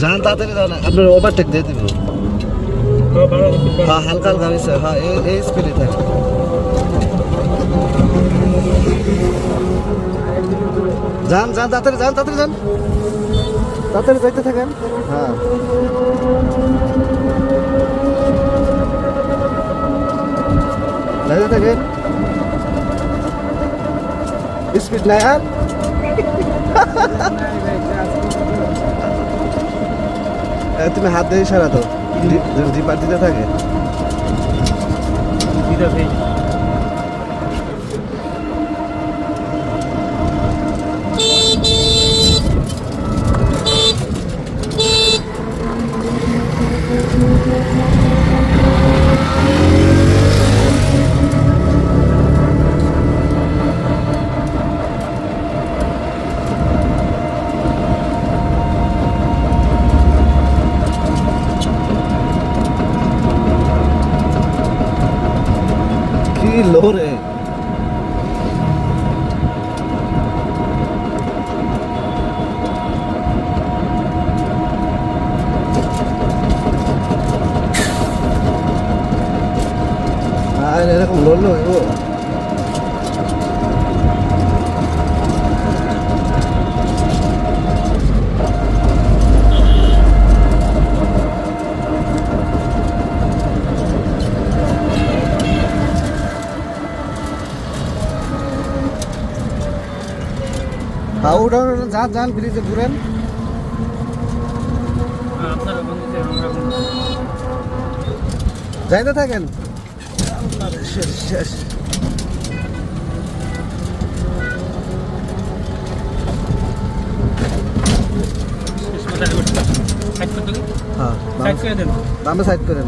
যান তাড়াতাড়ি যান আপনার ওভারটেক দিয়ে দিব হ্যাঁ হালকা হালকা হয়েছে হ্যাঁ এই এই স্পিডে থাকে যান যান তাড়াতাড়ি যান তাড়াতাড়ি যান তাড়াতাড়ি যাইতে থাকেন হ্যাঁ যাইতে থাকেন স্পিড নাই আর এ, তুমি হাত দিয়ে সারা তো জিপার দিতে থাকে। वेरी लो रहे 아, 내가 물론 이거 ওটা যান যান ব্রিজে ঘুরেন। যাইতে থাকেন। শেষ হ্যাঁ বামে সাইড করেন